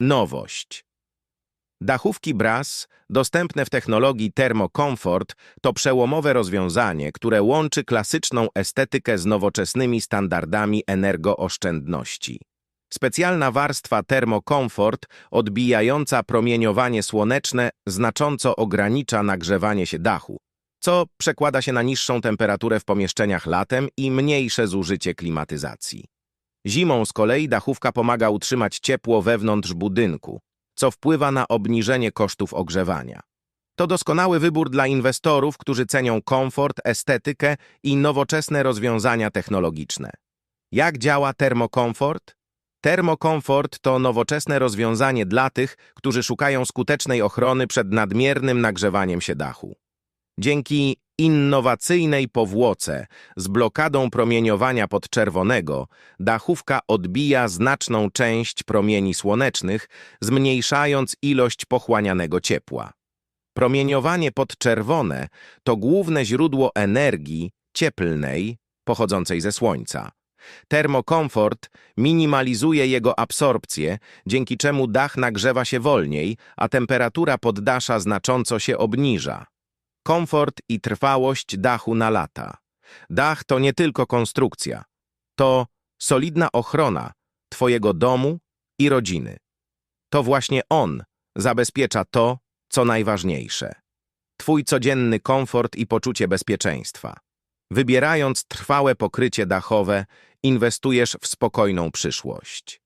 Nowość. Dachówki Brass, dostępne w technologii Thermocomfort, to przełomowe rozwiązanie, które łączy klasyczną estetykę z nowoczesnymi standardami energooszczędności. Specjalna warstwa Thermocomfort, odbijająca promieniowanie słoneczne, znacząco ogranicza nagrzewanie się dachu, co przekłada się na niższą temperaturę w pomieszczeniach latem i mniejsze zużycie klimatyzacji. Zimą z kolei dachówka pomaga utrzymać ciepło wewnątrz budynku, co wpływa na obniżenie kosztów ogrzewania. To doskonały wybór dla inwestorów, którzy cenią komfort, estetykę i nowoczesne rozwiązania technologiczne. Jak działa termokomfort? Termokomfort to nowoczesne rozwiązanie dla tych, którzy szukają skutecznej ochrony przed nadmiernym nagrzewaniem się dachu. Dzięki innowacyjnej powłoce z blokadą promieniowania podczerwonego, dachówka odbija znaczną część promieni słonecznych, zmniejszając ilość pochłanianego ciepła. Promieniowanie podczerwone to główne źródło energii cieplnej pochodzącej ze słońca. Termokomfort minimalizuje jego absorpcję, dzięki czemu dach nagrzewa się wolniej, a temperatura poddasza znacząco się obniża. Komfort i trwałość dachu na lata. Dach to nie tylko konstrukcja. To solidna ochrona Twojego domu i rodziny. To właśnie on zabezpiecza to, co najważniejsze. Twój codzienny komfort i poczucie bezpieczeństwa. Wybierając trwałe pokrycie dachowe, inwestujesz w spokojną przyszłość.